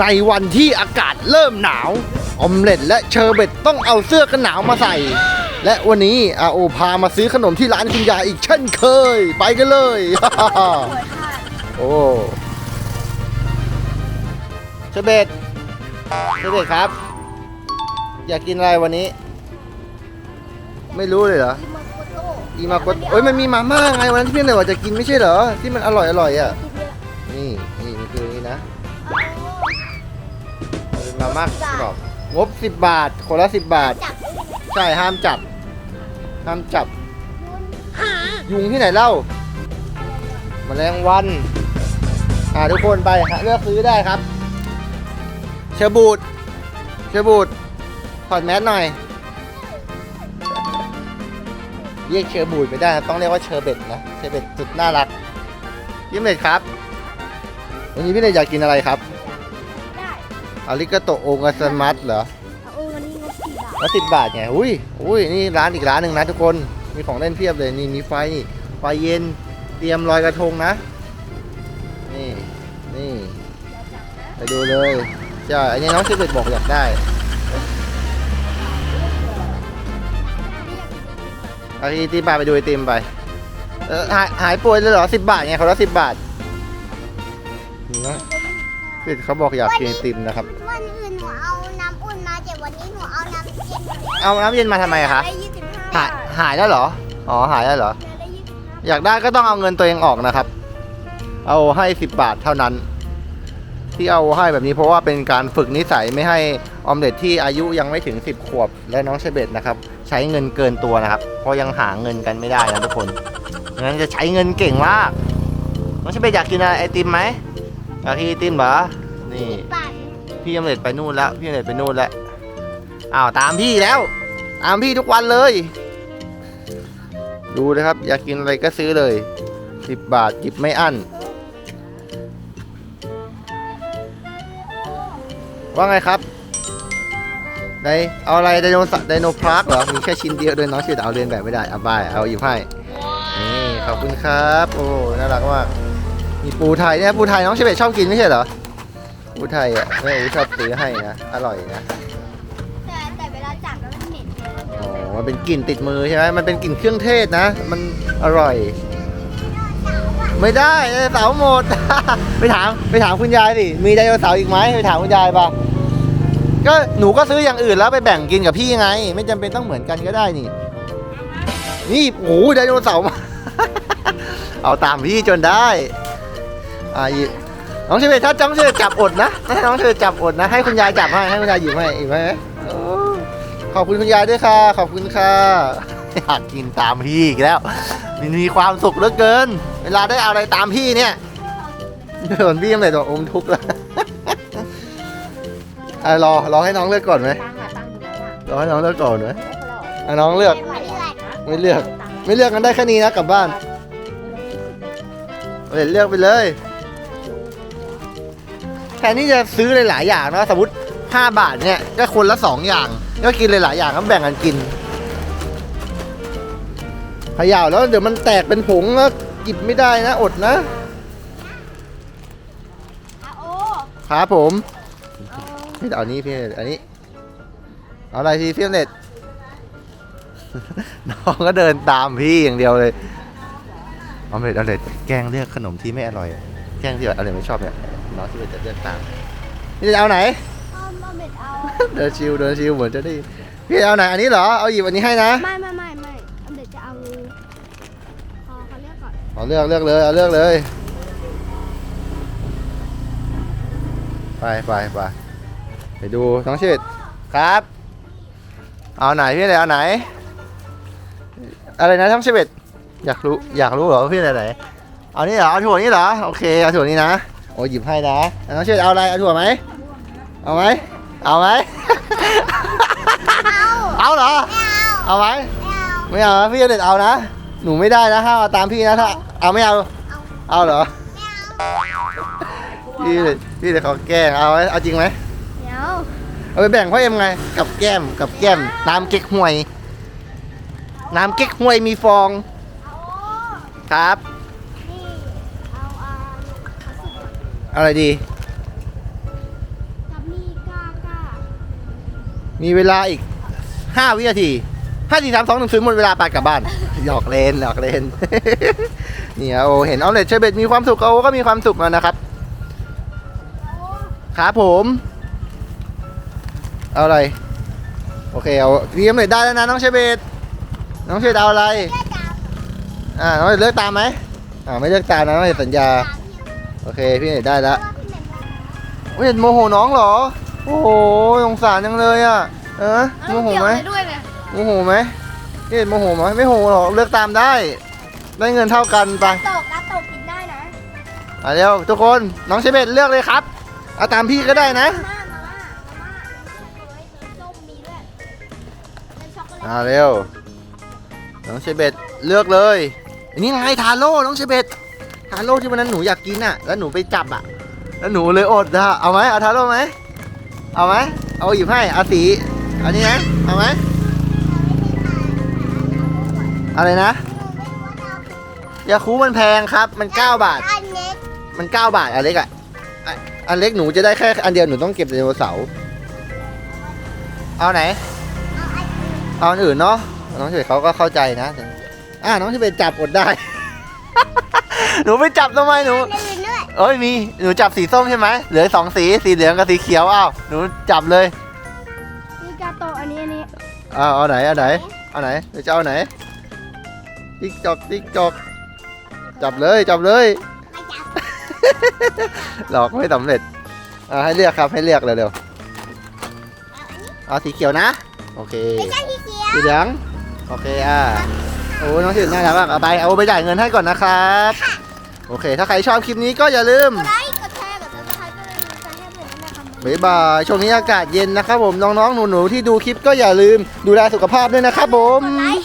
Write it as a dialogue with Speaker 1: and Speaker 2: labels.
Speaker 1: ในวันที่อากาศเริ่มหนาว อมเล็ตและเชอร์เบตต้องเอาเสื้อกันหนาวมาใส่ และวันนี้อาโอพามาซื้อขนมที่ร้านคุณยายอีกเช่นเคย ไปกันเลย โอ้เชอร์เบตเชอร์เบตครับ อยากกินอะไรวันนี้ ไม่รู้เลยเหรออีมาโกโอ้ยมันมีมาม่าไงวันนั้นที่พี่เลยว่าจะกินไม่ใช่เหรอที่มันอร่อยอร่อยอะนี่นี่มันคือนี่นะ มาม่ากรอบงบสิบบาท คนละสิบบาท
Speaker 2: จับ
Speaker 1: ใช่ห้ามจับ ห้ามจับ ยุงที่ไหนเล่าแมลงวัน อ่าทุกคนไปหาเลือกซื้อได้ครับ เชอร์บูดเชอร์บูดถอดแมสหน่อย เรียกเชอร์บูดไม่ได้นะต้องเรียกว่าเชอร์เบตนะ เชอร์เบตสุดน่ารัก ยิ้มเลยครับ วันนี้พี่เลยอยากกินอะไรครับ
Speaker 2: ได้
Speaker 1: อาริกาโตโองาซามัสเหรอ
Speaker 2: เอาเออวันนี้งบสี่บาท
Speaker 1: แล้วสิบบาทไงอุ้ยอุ้ยนี่ร้านอีกร้านหนึ่งนะทุกคนมีของเล่นเพียบเลยนี่มีไฟนี่ไฟเย็นเตรียมลอยกระทงนะ นี่นี่ไปดูเลยใช่อันนี้น้องเชเบตบอกอยากได้เอาไอติมไปไปดูไอติมไปเออหายหายป่วยเลยเหรอสิบบาทไงเขาละสิบบาทนี่ นะพี่เขาบอกอยากกินไอติมนะครับ
Speaker 2: วันอื่นหนูเอาน้ำอุ่นมาแต่วันนี้หนูเอาน้ำเย็นมา
Speaker 1: เอาน้ำเย็นมาทำไมอะคะ
Speaker 2: ได้ยี่สิบห้า
Speaker 1: หาย
Speaker 2: บาท
Speaker 1: หายแล้วเหรอ อ๋อหายแล้วเหรอ
Speaker 2: ได้ยี่สิบห้า
Speaker 1: อยากได้ก็ต้องเอาเงินตัวเองออกนะครับ เอาให้สิบบาทเท่านั้น ที่เอาให้แบบนี้เพราะว่าเป็นการฝึกนิสัยไม่ให้ออมเด็ดที่อายุยังไม่ถึง 10 ขวบ และน้องเชเบตนะครับ ใช้เงินเกินตัวนะครับ เพราะยังหาเงินกันไม่ได้นะทุกคนงั้นจะใช้เงินเก่งมาก น้องเชเบตอยากกินอะไรไอติมไหม อยากกินไอติมเหรอนี่พี่ออมเด็ดไปนู่นแล้ว พี่ออมเด็ดไปนู่นแล้ว อ้าวตามพี่แล้ว ตามพี่ทุกวันเลย ดูนะครับ อยากกินอะไรก็ซื้อเลย10บบาทหยิบไม่อั้น ว่าไงครับไดเอาอะไรไดโนสไดโนพาร์คเหรอ มีแค่ชิ้นเดียวด้วยน้องชื่อเอาเรียนแบบไม่ได้เอาไปเอาหยิบให้ นี่ขอบคุณครับ โอ้ น่ารักมาก มีปูไทยเนี่ยปูไทยน้องเชเบตชอบกินไม่ใช่เหรอปูไทยอะแม่อูชอบซื้อให้นะอร่อยนะ
Speaker 2: แต่แต่เวลาจับแล้วมันเหม็น
Speaker 1: อ๋อมันเป็นกลิ่นติดมือใช่ไหมมันเป็นกลิ่นเครื่องเทศนะ มันอร่อย ไม่ได้ไดโนเสาร์หมด ไปถามไปถามคุณยายดิมีไดโนเสาร์อีกไหมไปถามคุณยายปะก็หนูก็ซื้ออย่างอื่นแล้วไปแบ่งกินกับพี่ไง ไม่จำเป็นต้องเหมือนกันก็ได้นี่ นี่โอ้ไดโนเสาร์มาเอาตามพี่จนได้ อ่าหยิบน้องเชเวตถ้าจ้องเชเวตจับอดนะถ้าน้องเชเวตจับอดนะ ให้คุณยายจับให้ให้คุณยายหยิบให้อีกไหมโอ้ขอบคุณคุณยายด้วยค่ะ ขอบคุณค่ะอยากกินตามพี่อีกแล้วมันมีความสุขเหลือเกิน เวลาได้เอาอะไรตามพี่เนี่ยส่วนพี่ยังไงตัวอมทุกข์แล้วอะรอรอให้น้องเลือกก่อนไหม
Speaker 3: ตังอะตังอยู่ไหนอะ
Speaker 1: รอให้น้องเลือกก่อนไหม
Speaker 3: ได้คนละ
Speaker 1: อะน้องเลือก
Speaker 2: ไม่เลือก
Speaker 1: ไม่เลือก ไม่เลือกกันได้แค่นี้นะกลับบ้าน เดี๋ยวเลือกไปเลย ทนที่จะซื้อหลายๆอย่างนะสมมติ 5 บาทเนี่ยก็คนละ2อย่างก็กินหลายๆอย่างก็แบ่งกันกินเขย่าแล้วเดี๋ยวมันแตกเป็นผงแล้วหยิบไม่ได้นะอดนะ
Speaker 2: อาโอ
Speaker 1: ครับผม
Speaker 2: เอา
Speaker 1: พี่เอาอันนี้พี่อันนี้ เอาอะไรพี่พี่เน็ต น้องก็เดินตามพี่อย่างเดียวเลย เอาเลยเอาเลยแกล้งเลือกขนมที่ไม่อร่อยแก ล้งที่แบบอะไรไม่ชอบเนี่ยน้องที่จะเลือกตามพี่จะเอาไหน
Speaker 2: เอามาเม็ดเอา
Speaker 1: เดินชิวเดินชิวเหมือนจะได้พี่จะเอาไหนอันนี้เหรอเอาหยิบอันนี้ให้นะ
Speaker 2: ไม่ไม่ไม่ไม่เอาเด็กจะเอาพอเขาเรียกก่อน
Speaker 1: เอาเลือกเลือกเลยเอาเลือกเลยไปไปไปไปดูน้องชิดครับ เอาไหนพี่เลยเอาไหน อะไรนะทั้งชีวิตอยากรู้อยากรู้เหรอว่าพี่อะไรไหน เอานี่เหรอเอาถั่วนี่เหรอโอเคเอาถั่วนี้นะโอ้หยิบให้นะน้องชีวิตเอาอะไรเอาถั่วไหมเอาไหมเอาไหมเอาเหรอเอาไหม
Speaker 2: ไม่เอา
Speaker 1: ไม่เอานะพี่เด็ดเอานะหนูไม่ได้นะห้ามเอาตามพี่นะถ้าเอาไม่เอาเอาเหรอพี่เด็ดพี่เด็ดเขาแกล้งเอาไหมเอาจริงไหม
Speaker 2: เดี๋ยว
Speaker 1: เอาไปแบ่งพ่อเอ็มไงกับแก้มกับแก้มน้ำเก๊กฮวย น้ำเก๊กฮวยมีฟอง
Speaker 2: เอาโอ
Speaker 1: ครับ
Speaker 2: อาอ่าเขาสุก
Speaker 1: อะไรดีมีเวลาอีก5วินาทีห้าสี่สามสองหนึ่งศูนย์หมดเวลาไปกลับบ้าน หยอกเล่นหยอกเล่น เนี่ยโอเห็นเอาเลทเชอร์เบตมีความสุขโอก็มีความสุขแล้วนะครับครับผมเอาอะไร โอเคเอาพี่เอ็มเลทได้แล้วนะน้องเชอร์เบตน้องเชอร์เบตเอาอะไร อ่าน้องเชอร์เลือกตามไหมอ่าไม่เลือกตามนะน้องเชอร์สัญญา โอเคพี่เลทได้แล้วเฮ้ยโมโหน้องเหรอ โอ้โหสงสารจังเลยอะ เออโมโหไหม
Speaker 2: เกี่ยวอะรด้วยเนี่ย
Speaker 1: โมโหไหมพี่เลทโมโหไหมไม่โมโหหรอกเลือกตามได้ ได้เงินเท่ากันไป
Speaker 2: ตกนะตกกินได้นะ
Speaker 1: อะเร็วทุกคนน้องเชเบตเลือกเลยครับเอาตามพี่ก็ได้นะ
Speaker 2: มาม่ามาม่ามาม่าเฮ้ยส้มมีด้วยเป็นช็อกโกแลต
Speaker 1: อ่าเร็ว น้องเชเบตเลือกเลยอันนี้ไงทาโร่น้องเชเบต ทาโร่ที่วันนั้นหนูอยากกินอะ แล้วหนูไปจับอะ แล้วหนูเลยอดนะเอาไหมเอาทาโร่ไหมเอาไหมเอาหยิบให้เอาสีอันนี้นะเอาไหมอะไรนะยาคูมันแพงครับ มัน 9 บาท
Speaker 2: อันเล็ก
Speaker 1: มัน 9 บาทอันเล็กอะอันเล็กหนูจะได้แค่อันเดียวหนูต้องเก็บไดโนเสาร์เอาไหน เอาอันอื่นเนาะน้องเฉยเขาก็เข้าใจนะอ่าน้องเฉยจับอดได้ หนูไปจับทำไมหนู
Speaker 2: ไม่มีเลือด
Speaker 1: เอ้ยมีหนูจับสีส้มใช่ไหมเหลือสองสีสีเหลืองกับสีเขียวอ้าวหนูจับเลย
Speaker 2: มีกาโตะอันนี้อันนี้
Speaker 1: เอาเอาไหนเอาไหนเอาไหนหนูจะเอาไหนติ๊กจอกติ๊กจอกจับเลยจับเลย
Speaker 2: ไม่จับ
Speaker 1: หลอกไม่สำเร็จอ่าให้เลือกครับให้เลือกเร็วๆเอาสีเขียวนะ โอเค
Speaker 2: ไม่ใช่ที่เขียว
Speaker 1: สีเหลืองโอเคอะโอ้น้องชื่นน่ารักมากเอาไปเอาไปจ่ายเงินให้ก่อนนะครับ โอเค ถ้าใครชอบคลิปนี้ก็อย่าลืม
Speaker 2: กดไลค์กดแชร์กดซับสไครต์ก็เลยมีใจให้เพื่อนนะครับ
Speaker 1: บ๊ายบายช่วงนี้อากาศเย็นนะครับผมน้องๆหนูๆที่ดูคลิปก็อย่าลืมดูแลสุขภาพด้วยนะครับผม
Speaker 2: กดไลค์